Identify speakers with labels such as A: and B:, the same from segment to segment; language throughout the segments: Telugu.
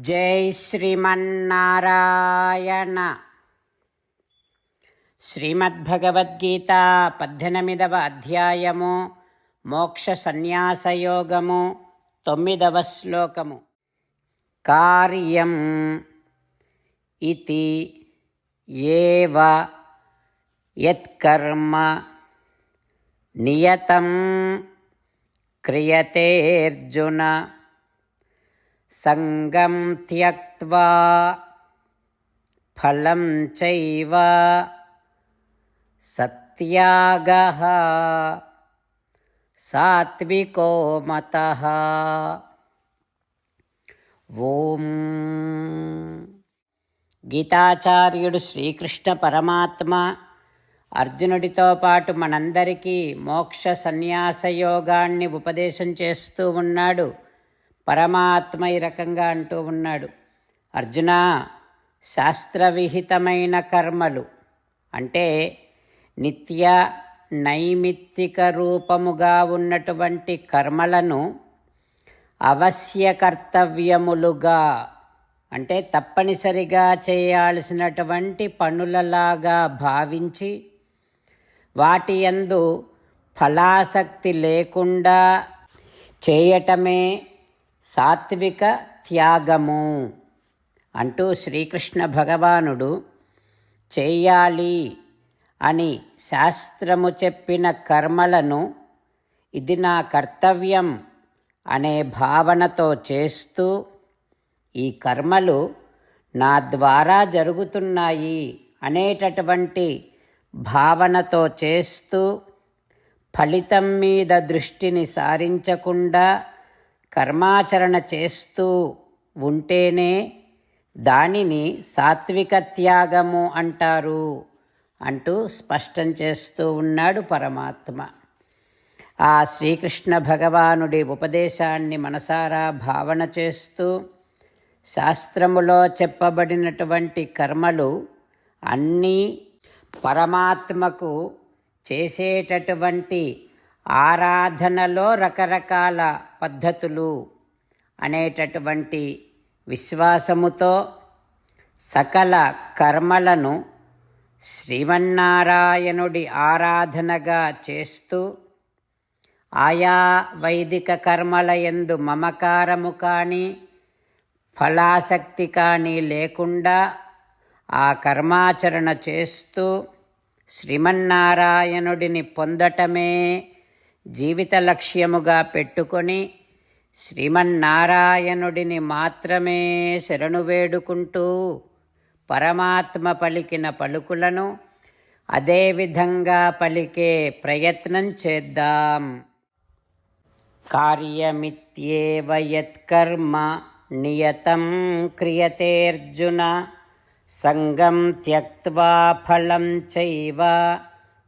A: జై శ్రీమన్నారాయణ. శ్రీమద్భగవద్గీత పద్దెనిమిదవ అధ్యాయము మోక్ష సన్యాసయోగము తొమ్మిదవ శ్లోకము. కార్యం ఇది ఏవ యత్కర్మ నియతం క్రియతేర్జున సంగం త్యక్వా ఫలం చైవ సత్యాగః సాత్వికో మతః. ఓం. గీతాచార్యుడు శ్రీకృష్ణ పరమాత్మ అర్జునుడితో పాటు మనందరికీ మోక్ష సన్యాస యోగాన్ని ఉపదేశం చేస్తూ ఉన్నాడు. పరమాత్మ ఈ రకంగా అంటూ ఉన్నాడు. అర్జున శాస్త్రవిహితమైన కర్మలు అంటే నిత్య నైమిత్తిక రూపముగా ఉన్నటువంటి కర్మలను అవశ్య కర్తవ్యములుగా అంటే తప్పనిసరిగా చేయాల్సినటువంటి పనులలాగా భావించి వాటి యందు ఫలాసక్తి లేకుండా చేయటమే సాత్విక త్యాగము అంటూ శ్రీకృష్ణ భగవానుడు చేయాలి అని శాస్త్రము చెప్పిన కర్మలను ఇది నా కర్తవ్యం అనే భావనతో చేస్తూ ఈ కర్మలు నా ద్వారా జరుగుతున్నాయి అనేటటువంటి భావనతో చేస్తూ ఫలితం మీద దృష్టిని సారించకుండా కర్మాచరణ చేస్తూ ఉంటేనే దానిని సాత్విక త్యాగము అంటారు అంటూ స్పష్టం చేస్తూ ఉన్నాడు పరమాత్మ. ఆ శ్రీకృష్ణ భగవానుడి ఉపదేశాన్ని మనసారా భావన చేస్తూ శాస్త్రములో చెప్పబడినటువంటి కర్మలు అన్నీ పరమాత్మకు చేసేటటువంటి ఆరాధనలో రకరకాల పద్ధతులు అనేటటువంటి విశ్వాసముతో సకల కర్మలను శ్రీమన్నారాయణుడి ఆరాధనగా చేస్తూ ఆయా వైదిక కర్మల యందు మమకారము కానీ ఫలాసక్తి కానీ లేకుండా ఆ కర్మాచరణ చేస్తూ శ్రీమన్నారాయణుడిని పొందటమే జీవిత లక్ష్యముగా పెట్టుకొని శ్రీమన్నారాయణుడిని మాత్రమే శరణు వేడుకుంటూ పరమాత్మ పలికిన పలుకులను అదేవిధంగా పలికే ప్రయత్నం చేద్దాం. కార్యమిత్యేవ యత్కర్మ నియతం క్రియతేర్జున సంగం త్యక్వా ఫలం చైవ.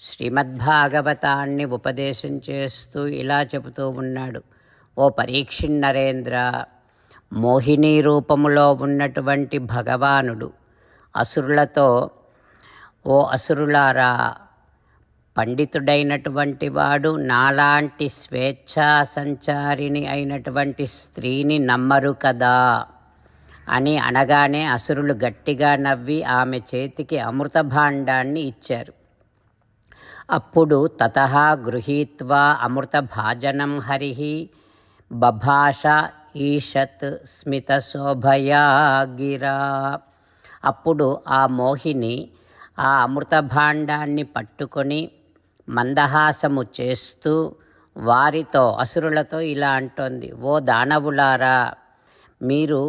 A: శ్రీమద్భాగవతాన్ని ఉపదేశం చేస్తూ ఇలా చెబుతూ ఉన్నాడు. ఓ పరీక్షిన్నరేంద్ర మోహిని రూపములో ఉన్నటువంటి భగవానుడు అసురులతో ఓ అసురులారా పండితుడైనటువంటి వాడు నాలాంటి స్వేచ్ఛా సంచారిని అయినటువంటి స్త్రీని నమ్మరు కదా అని అనగానే అసురులు గట్టిగా నవ్వి ఆమె చేతికి అమృత భాండాన్ని ఇచ్చారు. అప్పుడు తత గృహీత్వా అమృతభాజనం హరి బభాష ఈషత్ స్మిత శోభయా గిరా అప్పుడు ఆ మోహిని ఆ అమృత భాండాన్ని పట్టుకొని మందహాసము చేస్తూ వారితో అసురులతో ఇలా అంటోంది ఓ దానవులారా మీరు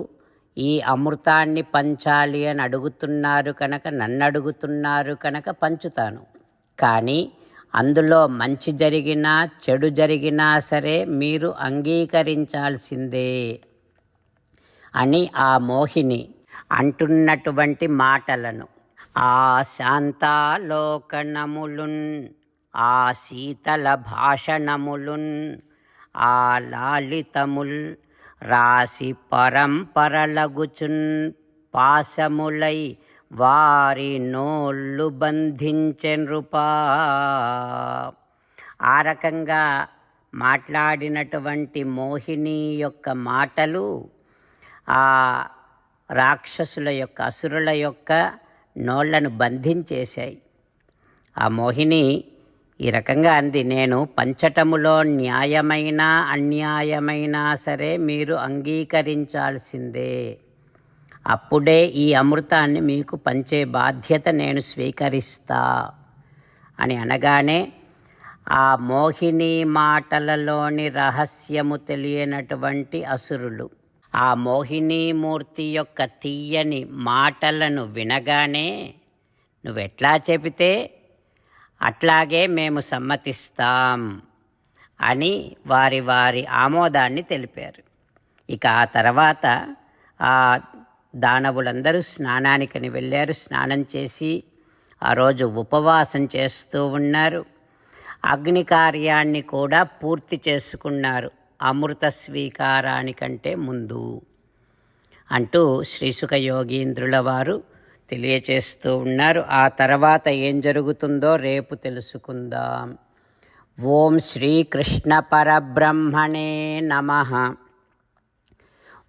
A: ఈ అమృతాన్ని పంచాలి అని అడుగుతున్నారు కనుక నన్ను అడుగుతున్నారు కనుక పంచుతాను. కానీ అందులో మంచి జరిగినా చెడు జరిగినా సరే మీరు అంగీకరించాల్సిందే అని ఆ మోహిని అంటున్నటువంటి మాటలను. ఆ శాంతాలోకనములున్ ఆ శీతల భాషణములున్ ఆ లాలితముల్ రాసి పరంపరలగుచున్ పాశములై వారి నోళ్ళు బంధించెనృపా ఆ రకంగా మాట్లాడినటువంటి మోహిని యొక్క మాటలు ఆ రాక్షసుల యొక్క అసురుల యొక్క నోళ్ళను బంధించేశాయి. ఆ మోహిని ఈ రకంగా అంది నేను పంచటములో న్యాయమైన అన్యాయమైన సరే మీరు అంగీకరించాల్సిందే. అప్పుడే ఈ అమృతాన్ని మీకు పంచే బాధ్యత నేను స్వీకరిస్తా. అని అనగానే ఆ మోహిని మాటలలోని రహస్యము తెలియనటువంటి అసురులు ఆ మోహినీమూర్తి యొక్క తీయని మాటలను వినగానే నువ్వెట్లా చెబితే అట్లాగే మేము సమ్మతిస్తాం అని వారి వారి ఆమోదాన్ని తెలిపారు. ఇక ఆ తర్వాత ఆ దానవులందరూ స్నానానికని వెళ్ళారు. స్నానం చేసి ఆ రోజు ఉపవాసం చేస్తూ ఉన్నారు. అగ్ని కార్యాన్ని కూడా పూర్తి చేసుకున్నారు. అమృత స్వీకారానికంటే ముందు అంటూ శ్రీసుఖ యోగీంద్రుల వారు తెలియచేస్తూ ఉన్నారు. ఆ తర్వాత ఏం జరుగుతుందో రేపు తెలుసుకుందాం. ఓం శ్రీకృష్ణ పరబ్రహ్మణే నమ.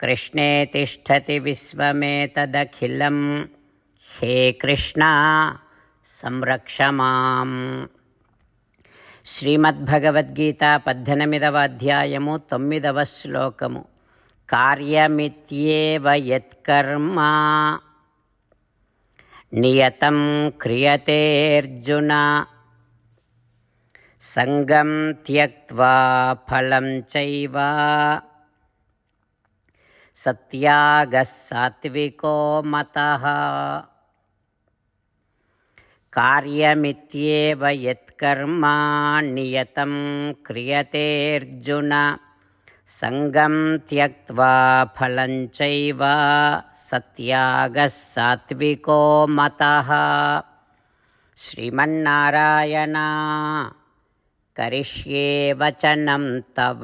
A: कृष्णे तिष्ठति विश्वमेतदखिलं हे कृष्णा సంరక్ష మాం శ్రీమద్భగవద్గీత పద్దెనిమిదవ అధ్యాయము తొమ్మిదవ శ్లోకము కార్యమిత్యేవ యత్కర్మ నియతం క్రియతేర్జున సంగం త్యక్వా ఫలం చైవ సత్యాగ సాత్వికో మత. కార్యమిత్యేవ యత్కర్మ నియతం క్రియతేర్జున సంగం త్యక్వా ఫలం చైవ సత్యాగ సాత్వికో మత. శ్రీమన్నారాయణ కరిష్యే వచనం తవ.